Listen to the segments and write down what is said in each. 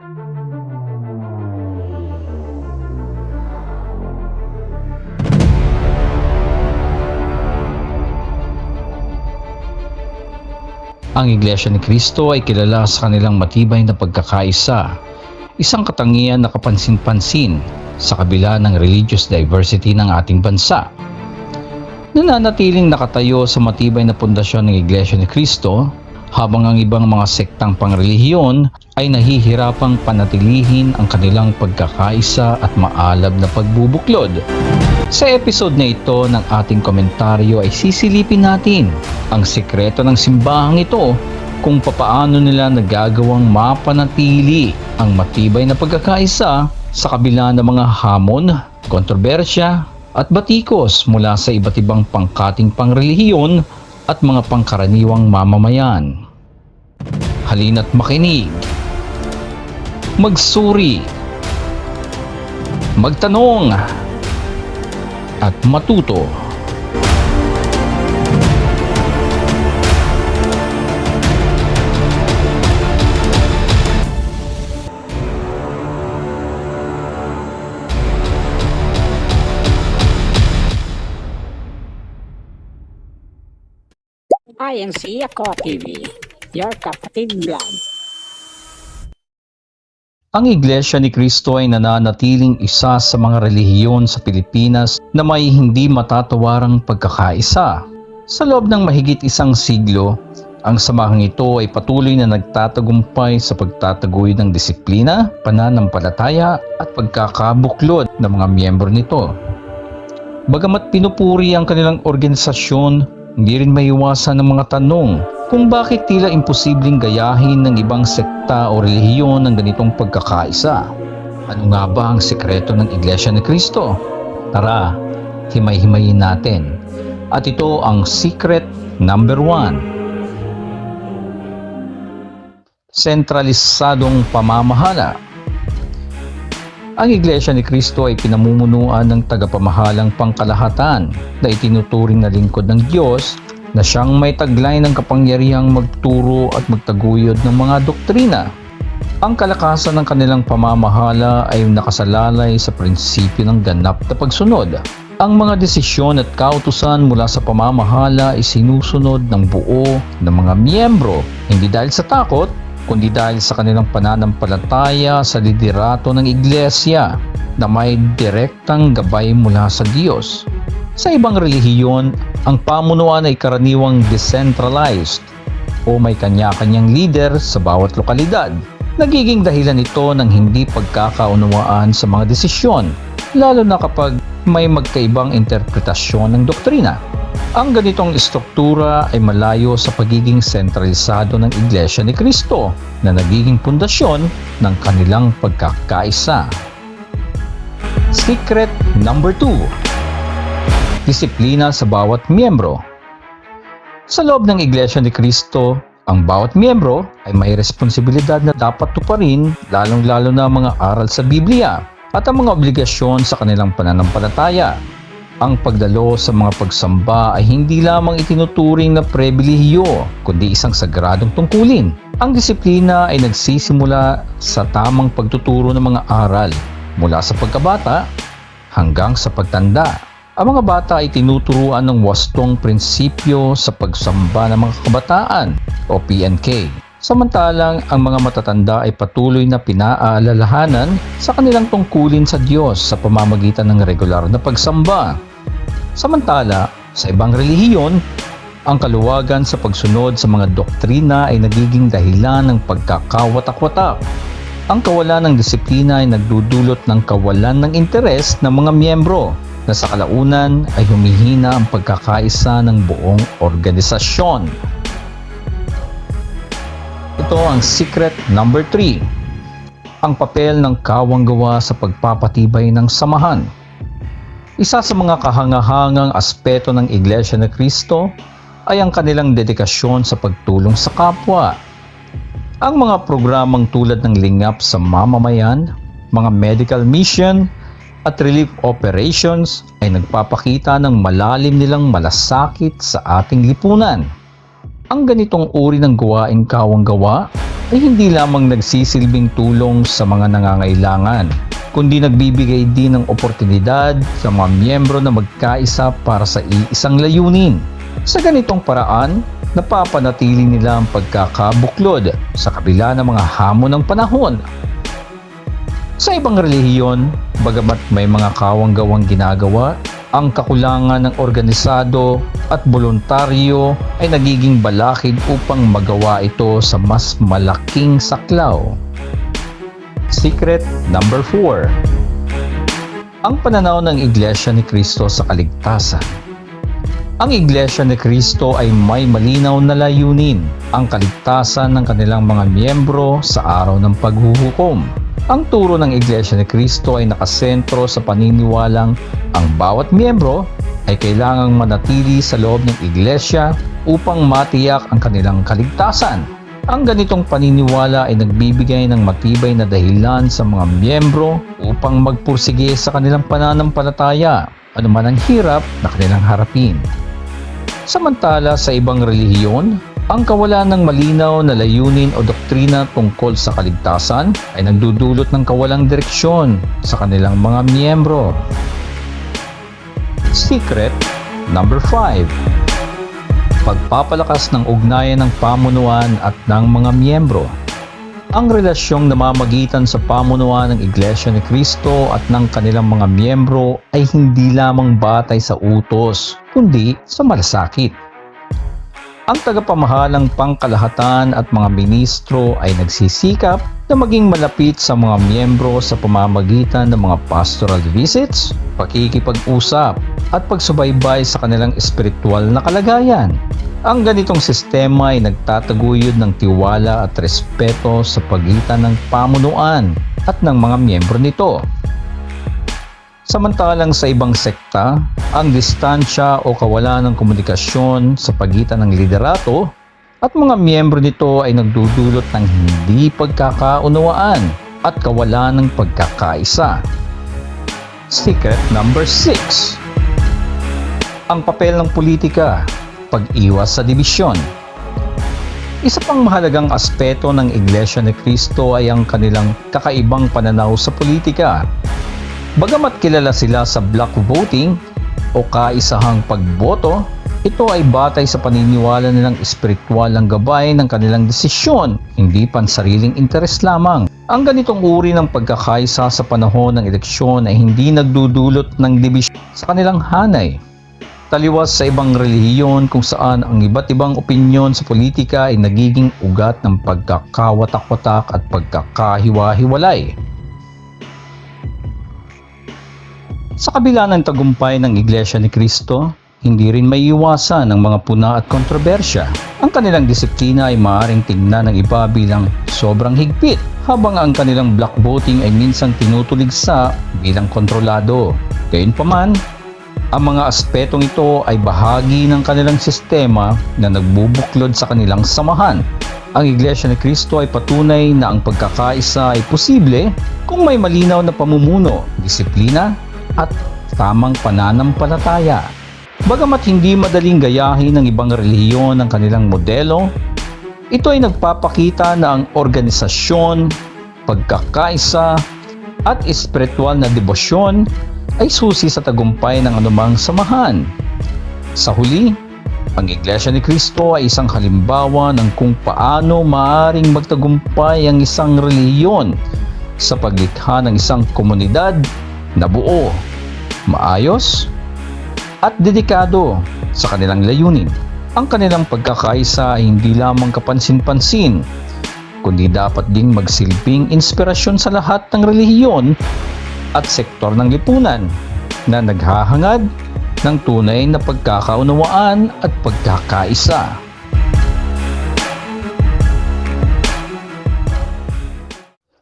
Ang Iglesia ni Cristo ay kilala sa kanilang matibay na pagkakaisa, isang katangian na kapansin-pansin sa kabila ng religious diversity ng ating bansa. Nananatiling nakatayo sa matibay na pundasyon ng Iglesia ni Cristo habang ang ibang mga sektang pangrelihiyon ay nahihirapang panatilihin ang kanilang pagkakaisa at maalab na pagbubuklod. Sa episode na ito ng ating komentaryo ay sisilipin natin ang sikreto ng simbahang ito kung papaano nila nagagawang mapanatili ang matibay na pagkakaisa sa kabila ng mga hamon, kontrobersya at batikos mula sa iba't ibang pangkating pangrelihiyon at mga pangkaraniwang mamamayan. Halina't makinig. Magsuri. Magtanong at matuto. INC Ako TV, your kapatid vlog. Ang Iglesia ni Cristo ay nananatiling isa sa mga relihiyon sa Pilipinas na may hindi matatawarang pagkakaisa. Sa loob ng mahigit isang siglo, ang samahang ito ay patuloy na nagtatagumpay sa pagtataguyod ng disiplina, pananampalataya at pagkakabuklod ng mga miyembro nito. Bagamat pinupuri ang kanilang organisasyon, hindi rin maiwasan ng mga tanong kung bakit tila imposibleng gayahin ng ibang sekta o relihiyon ng ganitong pagkakaisa. Ano nga ba ang sekreto ng Iglesia ni Cristo? Tara, himay-himayin natin. At ito ang secret number one. Sentralisadong pamamahala. Ang Iglesia ni Cristo ay pinamumunuan ng tagapamahalang pangkalahatan na itinuturing na lingkod ng Diyos na siyang may taglay ng kapangyarihang magturo at magtaguyod ng mga doktrina. Ang kalakasan ng kanilang pamamahala ay nakasalalay sa prinsipyo ng ganap na pagsunod. Ang mga desisyon at kautusan mula sa pamamahala ay sinusunod ng buo ng mga miyembro, hindi dahil sa takot, kundi dahil sa kanilang pananampalataya sa liderato ng iglesia na may direktang gabay mula sa Diyos. Sa ibang relihiyon, ang pamunuan ay karaniwang decentralized o may kanya-kanyang leader sa bawat lokalidad. Nagiging dahilan ito ng hindi pagkakaunawaan sa mga desisyon, lalo na kapag may magkaibang interpretasyon ng doktrina. Ang ganitong istruktura ay malayo sa pagiging sentralisado ng Iglesia ni Cristo na nagiging pundasyon ng kanilang pagkakaisa. Secret number 2 Disiplina sa bawat miyembro Sa loob ng Iglesia ni Cristo, ang bawat miyembro ay may responsibilidad na dapat tuparin lalong-lalo na mga aral sa Biblia at ang mga obligasyon sa kanilang pananampalataya. Ang pagdalo sa mga pagsamba ay hindi lamang itinuturing na prebilihiyo, kundi isang sagradong tungkulin. Ang disiplina ay nagsisimula sa tamang pagtuturo ng mga aral mula sa pagkabata hanggang sa pagtanda. Ang mga bata ay tinuturuan ng wastong prinsipyo sa pagsamba ng mga kabataan o PNK. Samantalang ang mga matatanda ay patuloy na pinaalalahanan sa kanilang tungkulin sa Diyos sa pamamagitan ng regular na pagsamba. Samantala, sa ibang relihiyon, ang kaluwagan sa pagsunod sa mga doktrina ay nagiging dahilan ng pagkakawatak-watak. Ang kawalan ng disiplina ay nagdudulot ng kawalan ng interes ng mga miyembro na sa kalaunan ay humihina ang pagkakaisa ng buong organisasyon. Ito ang secret number 3. Ang papel ng kawanggawa sa pagpapatibay ng samahan. Isa sa mga kahangahangang aspeto ng Iglesia ni Cristo ay ang kanilang dedikasyon sa pagtulong sa kapwa. Ang mga programang tulad ng lingap sa mamamayan, mga medical mission, at relief operations ay nagpapakita ng malalim nilang malasakit sa ating lipunan. Ang ganitong uri ng gawaing kawang gawa ay hindi lamang nagsisilbing tulong sa mga nangangailangan, kundi nagbibigay din ng oportunidad sa mga miyembro na magkaisa para sa iisang layunin. Sa ganitong paraan, napapanatili nila ang pagkakabuklod sa kabila ng mga hamon ng panahon. Sa ibang relihiyon, bagamat may mga kawang-gawang ginagawa, ang kakulangan ng organisado at voluntaryo ay nagiging balakid upang magawa ito sa mas malaking saklaw. Secret number 4 Ang pananaw ng Iglesia ni Cristo sa kaligtasan ang Iglesia ni Cristo ay may malinaw na layunin, ang kaligtasan ng kanilang mga miyembro sa araw ng paghuhukom. Ang turo ng Iglesia ni Cristo ay nakasentro sa paniniwalang ang bawat miyembro ay kailangang manatili sa loob ng Iglesia upang matiyak ang kanilang kaligtasan. Ang ganitong paniniwala ay nagbibigay ng matibay na dahilan sa mga miyembro upang magpursige sa kanilang pananampalataya, anuman ang hirap na kanilang harapin. Samantala sa ibang relihiyon, ang kawalan ng malinaw na layunin o doktrina tungkol sa kaligtasan ay nagdudulot ng kawalang direksyon sa kanilang mga miyembro. Secret number 5 Pagpapalakas ng ugnayan ng pamunuan at ng mga miyembro. Ang relasyong namamagitan sa pamunuan ng Iglesia ni Cristo at ng kanilang mga miyembro ay hindi lamang batay sa utos, kundi sa malasakit. Ang tagapamahalang pangkalahatan at mga ministro ay nagsisikap na maging malapit sa mga miyembro sa pamamagitan ng mga pastoral visits, pakikipag-usap at pagsubaybay sa kanilang espiritual na kalagayan. Ang ganitong sistema ay nagtataguyod ng tiwala at respeto sa pagitan ng pamunuan at ng mga miyembro nito. Samantalang sa ibang sekta, ang distansya o kawalan ng komunikasyon sa pagitan ng liderato at mga miyembro nito ay nagdudulot ng hindi pagkakaunawaan at kawalan ng pagkakaisa. Secret number 6 Ang papel ng politika, pag-iwas sa dibisyon. Isa pang mahalagang aspeto ng Iglesia ni Cristo ay ang kanilang kakaibang pananaw sa politika. Bagamat kilala sila sa block voting o kaisahang pagboto, ito ay batay sa paniniwala nilang espiritual ang gabay ng kanilang desisyon, hindi pansariling interes lamang. Ang ganitong uri ng pagkakaisa sa panahon ng eleksyon ay hindi nagdudulot ng dibisyon sa kanilang hanay. Taliwas sa ibang relihiyon kung saan ang iba't ibang opinyon sa politika ay nagiging ugat ng pagkakawatak-watak at pagkakahiwa-hiwalay. Sa kabila ng tagumpay ng Iglesia ni Cristo, hindi rin may iwasan ng mga puna at kontrobersya. Ang kanilang disiplina ay maaaring tingnan ng iba bilang sobrang higpit, habang ang kanilang block voting ay minsang tinutuligsa bilang kontrolado. Gayunpaman, ang mga aspetong ito ay bahagi ng kanilang sistema na nagbubuklod sa kanilang samahan. Ang Iglesia ni Cristo ay patunay na ang pagkakaisa ay posible kung may malinaw na pamumuno, disiplina, at tamang pananampalataya. Bagamat hindi madaling gayahin ng ibang relihiyon ang kanilang modelo, ito ay nagpapakita na ang organisasyon, pagkakaisa, at espiritual na debosyon ay susi sa tagumpay ng anumang samahan. Sa huli, ang Iglesia ni Cristo ay isang halimbawa ng kung paano maaring magtagumpay ang isang relihiyon sa paglikha ng isang komunidad na buo, maayos, at dedikado sa kanilang layunin. Ang kanilang pagkakaisa ay hindi lamang kapansin-pansin, kundi dapat ding magsilbing inspirasyon sa lahat ng relihiyon at sektor ng lipunan na naghahangad ng tunay na pagkakaunawaan at pagkakaisa.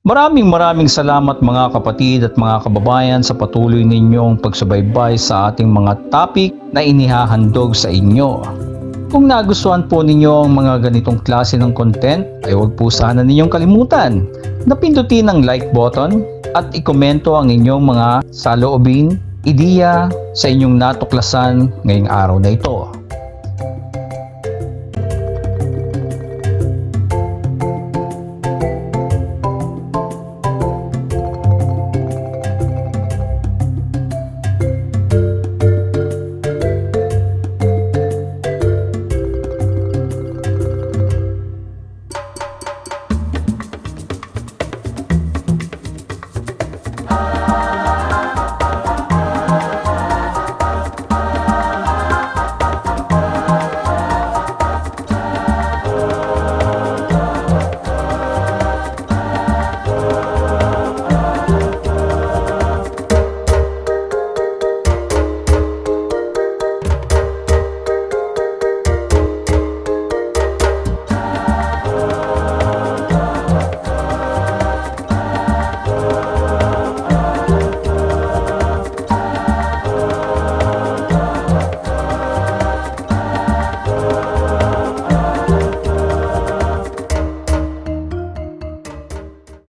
Maraming maraming salamat mga kapatid at mga kababayan sa patuloy ninyong pagsubaybay sa ating mga topic na inihahandog sa inyo. Kung nagustuhan po ninyo ang mga ganitong klase ng content, ay huwag po sana ninyong kalimutan na pindutin ang like button at ikomento ang inyong mga saloobin, ideya sa inyong natuklasan ngayong araw na ito.